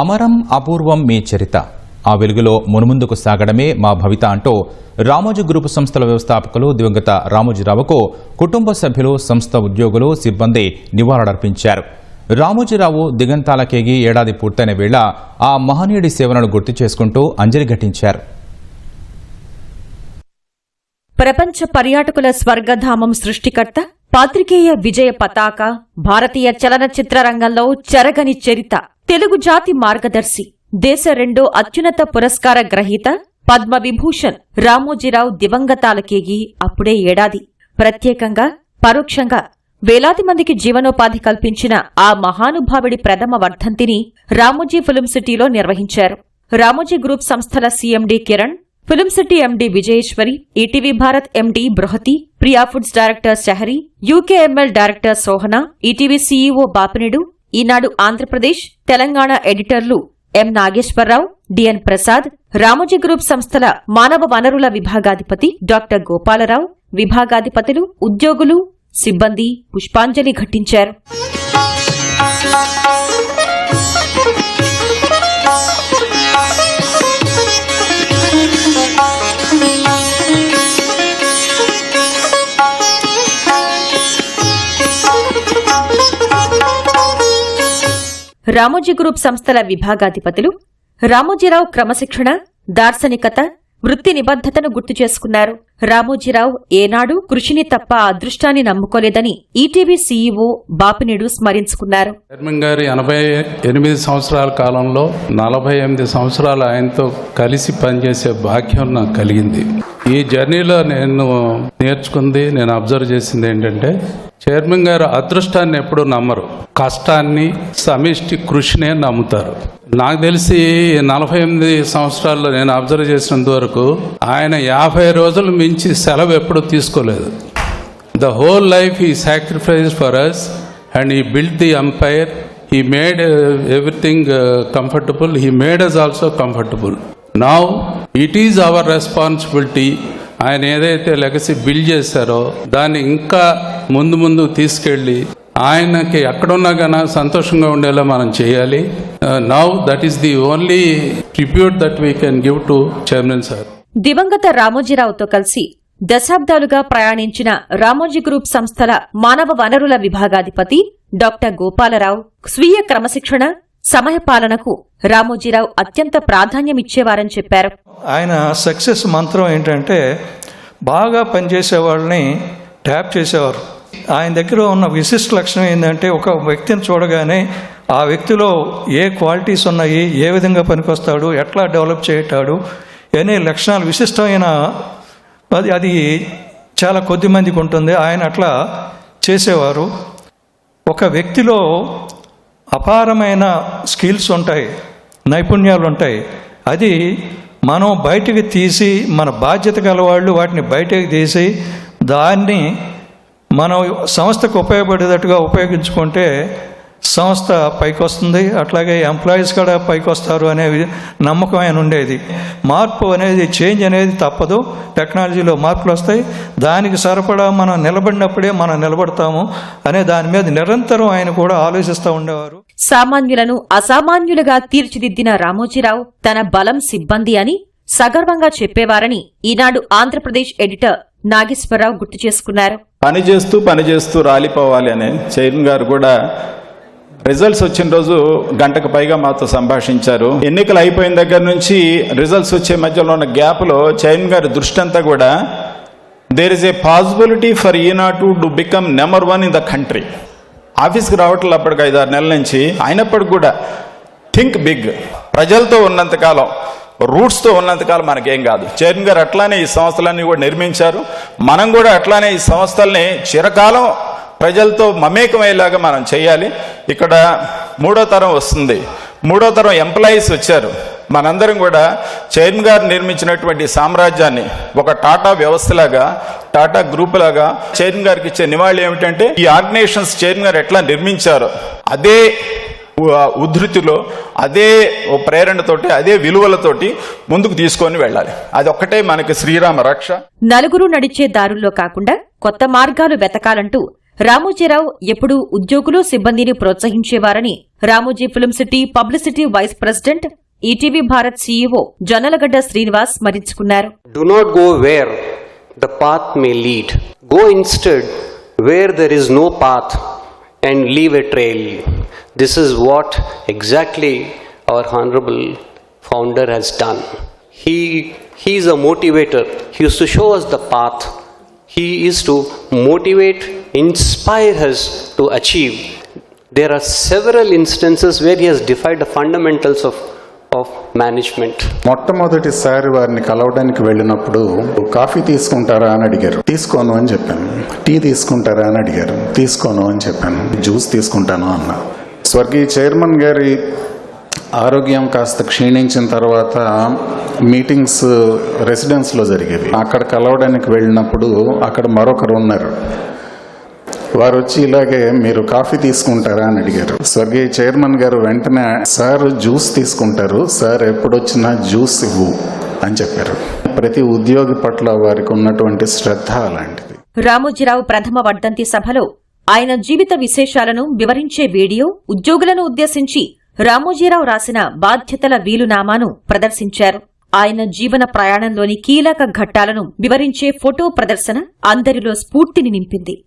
అమరం అపూర్వం మీ చరిత. ఆ వెలుగులో మునుముందుకు సాగడమే మా భవిత అంటూ రామోజీ గ్రూపు సంస్థల వ్యవస్థాపకులు దివంగత రామోజీరావుకు కుటుంబ సభ్యులు సంస్థ ఉద్యోగులు సిబ్బంది నివాళులర్పించారు. రామోజీరావు దిగంతాలకేగి ఏడాది పూర్తయిన వేళ ఆ మహనీయుడి సేవలను గుర్తు చేసుకుంటూ అంజలి ఘటించారు. ప్రపంచ పర్యాటకుల స్వర్గధామం సృష్టికర్త పాత్రికేయ విజయ పతాక భారతీయ చలనచిత్ర రంగంలో చెరగని చరిత. తెలుగు జాతి మార్గదర్శి దేశ రెండో అత్యున్నత పురస్కార గ్రహీత పద్మ విభూషణ్ రామోజీరావు దివంగతాలకేగి అప్పుడే ఏడాది. ప్రత్యేకంగా పరోక్షంగా వేలాది మందికి జీవనోపాధి కల్పించిన ఆ మహానుభావుడి ప్రథమ వర్ధంతిని రామోజీ ఫిలిం సిటీలో నిర్వహించారు. రామోజీ గ్రూప్ సంస్థల CMD Kiran film city MD Vijayeswari ETV Bharat MD Bruhathi Priya foods director Shahari UKML director Sohana ETV CEO Bapineedu Eenadu Andhra Pradesh Telangana ఎడిటర్లు M. Nageswara Rao DN. Prasad Ramoji group సంస్థల మానవ వనరుల విభాగాధిపతి doctor Gopalarao విభాగాధిపతులు ఉద్యోగులు సిబ్బంది పుష్పాంజలి ఘటించారు. Ramoji group సంస్థల విభాగాధిపతులు రామోజీరావు క్రమశిక్షణ దార్శనికత వృత్తి నిబద్ధతను గుర్తు చేసుకున్నారు. రామోజీరావు ఏనాడు కృషిని తప్ప అదృష్టాన్ని నమ్ముకోలేదని ఈటీవీ సీఈఓ బాపినీడు స్మరించుకున్నారు. చైర్మన్ గారి ఎనభై ఎనిమిది సంవత్సరాల కాలంలో నలభై ఎనిమిది సంవత్సరాలు ఆయనతో కలిసి పనిచేసే భాగ్యం నాకు కలిగింది. ఈ జర్నీలో నేను నేర్చుకుంది నేను అబ్జర్వ్ చేసింది ఏంటంటే చైర్మన్ గారు అదృష్టాన్ని ఎప్పుడూ నమ్మరు. కష్టాన్ని సమిష్టి కృషినే నమ్ముతారు. నాకు తెలిసి నలభై ఎనిమిది సంవత్సరాల్లో నేను అబ్జర్వ్ చేసినంత వరకు ఆయన యాభై రోజులు మించి సెలవు ఎప్పుడూ తీసుకోలేదు. The whole life he sacrifice for us and he build the empire he made everything comfortable he made us also comfortable now it is our responsibility ఆయన ఏదైతే లెగసీ బిల్డ్ చేశారో దాన్ని ఇంకా ముందు ముందు తీసుకెళ్ళి ఆయనకి ఎక్కడున్నా కానీ సంతోషంగా ఉండేలా మనం చేయాలి. Now that is the only tribute that we can give to chairman sir దివంగత రామోజీరావుతో కలిసి దశాబ్దాలుగా ప్రయాణించిన రామోజీ గ్రూప్ సంస్థల మానవ వనరుల విభాగాధిపతి డాక్టర్ గోపాలరావు స్వీయ క్రమశిక్షణ సమయపాలనకు రామోజీరావు అత్యంత ప్రాధాన్యమిచ్చేవారని చెప్పారు. ఆయన సక్సెస్ మంత్రం ఏంటంటే బాగా పనిచేసే వాళ్ళని ట్యాప్ చేసేవారు. ఆయన దగ్గర ఉన్న విశిష్ట లక్షణం ఏంటంటే ఒక వ్యక్తిని చూడగానే ఆ వ్యక్తిలో ఏ క్వాలిటీస్ ఉన్నాయి ఏ విధంగా పనికొస్తాడు ఎట్లా డెవలప్ చేయటాడు అనే లక్షణాలు విశిష్టమైన అది అది చాలా కొద్ది మందికి ఉంటుంది. ఆయన అట్లా చేసేవారు. ఒక వ్యక్తిలో అపారమైన స్కిల్స్ ఉంటాయి నైపుణ్యాలు ఉంటాయి. అది మనం బయటికి తీసి మన బాధ్యత గల వాళ్ళు వాటిని బయటకు తీసి దాన్ని మనం సంస్థకు ఉపయోగపడేటట్టుగా ఉపయోగించుకుంటే సంస్థ పైకి వస్తుంది అట్లాగే ఎంప్లాయీస్ కూడా పైకి వస్తారు అనే నమ్మకం ఆయన ఉండేది. మార్పు అనేది చేంజ్ అనేది తప్పదు. టెక్నాలజీలో మార్పులు వస్తాయి. దానికి సరిపడా మనం నిలబడినప్పుడే మనం నిలబడతాము అనే దాని మీద నిరంతరం ఆయన కూడా ఆలోచిస్తూ ఉండేవారు. సామాన్యులను అసామాన్యులుగా తీర్చిదిద్దిన రామోజీరావు తన బలం సిబ్బంది అని సగర్వంగా చెప్పేవారని ఈనాడు ఆంధ్రప్రదేశ్ ఎడిటర్ నాగేశ్వరరావు గుర్తు చేసుకున్నారు. పనిచేస్తూ పనిచేస్తూ రాలిపోవాలి అని చైర్మన్ గారు కూడా రిజల్ట్స్ వచ్చిన రోజు గంటకు పైగా మాతో సంభాషించారు. ఎన్నికలు అయిపోయిన దగ్గర నుంచి రిజల్ట్స్ వచ్చే మధ్యలో ఉన్న గ్యాప్లో చైర్మన్ గారి దృష్టి అంతా కూడా there is a possibility for Eenadu to become number one in the country ఆఫీస్కి రావట్లేదు అప్పటికి ఐదు ఆరు నెలల నుంచి. అయినప్పటికి కూడా థింక్ బిగ్ ప్రజలతో ఉన్నంతకాలం రూట్స్తో ఉన్నంతకాలం మనకేం కాదు. చైర్మన్ గారు అట్లానే ఈ సంస్థలన్నీ కూడా నిర్మించారు. మనం కూడా అట్లానే ఈ సంస్థల్ని చిరకాలం ప్రజలతో మమేకమయ్యేలాగా మనం చేయాలి. ఇక్కడ మూడో తరం వస్తుంది. మూడో తరం ఎంప్లాయీస్ వచ్చారు. మనందరం కూడా చైర్మన్ గారు నిర్మించినటువంటి సామ్రాజ్యాన్ని ఒక టాటా వ్యవస్థలాగా టాటా గ్రూప్ లాగా చైర్మన్ గారికి ఇచ్చే నివాళి ఏమిటంటే ఈ ఆర్గనైజేషన్స్ చైర్మన్ గారు ఎట్లా నిర్మించారో. అదే ఉధృతిలో అదే ఓ ప్రేరణతోటి అదే విలువలతోటి ముందుకు తీసుకొని వెళ్ళాలి. అది ఒక్కటే మనకి శ్రీరామ రక్ష. నలుగురు నడిచే దారుల్లో కాకుండా కొత్త మార్గాలు వెతకాలంటూ రామోజీరావు ఎప్పుడూ ఉద్యోగులు సిబ్బందిని ప్రోత్సహించేవారని Ramoji film city publicity vice president ETV Bharat CEO Jonnalagadda Srinivas స్మరించుకున్నారు Do not go where the path may lead. Go instead where there is no path and leave a trail. This is what exactly our honorable founder has done. He, he is a motivator. He used to show us the path. He is to motivate, inspire us to achieve. There are several instances where he has defied the fundamentals of, of management మొట్టమొదటిసారి వారిని కలవడానికి వెళ్ళినప్పుడు coffee తీసుకుంటారా? అని అడిగారు. తీసుకోను అని చెప్పాను. టీ తీసుకుంటారా? అని అడిగారు. తీసుకోను అని చెప్పాను. జ్యూస్ తీసుకుంటాను అన్న. స్వర్గీయ చైర్మన్ గారి ఆరోగ్యం కాస్త క్షీణించిన తర్వాత మీటింగ్స్ రెసిడెన్స్లో జరిగేవి. అక్కడ కలవడానికి వెళ్ళినప్పుడు అక్కడ మరొకరు ఉన్నారు. వారు వచ్చి ఇలాగే మీరు కాఫీ తీసుకుంటారా? అని అడిగారు. స్వర్గీయ చైర్మన్ గారు వెంటనే సార్ జ్యూస్ తీసుకుంటారు. సార్ ఎప్పుడొచ్చినా జ్యూస్ ఇవ్వు అని చెప్పారు. ప్రతి ఉద్యోగి పట్ల వారికి ఉన్నటువంటి శ్రద్ధ అలాంటిది. రామోజీరావు ప్రథమ వర్ధంతి సభలో ఆయన జీవిత విశేషాలను వివరించే వీడియో ఉద్యోగులను ఉద్దేశించి రామోజీరావు రాసిన బాధ్యతల వీలునామాను ప్రదర్శించారు. ఆయన జీవన ప్రయాణంలోని కీలక ఘట్టాలను వివరించే ఫోటో ప్రదర్శన అందరిలో స్ఫూర్తిని నింపింది.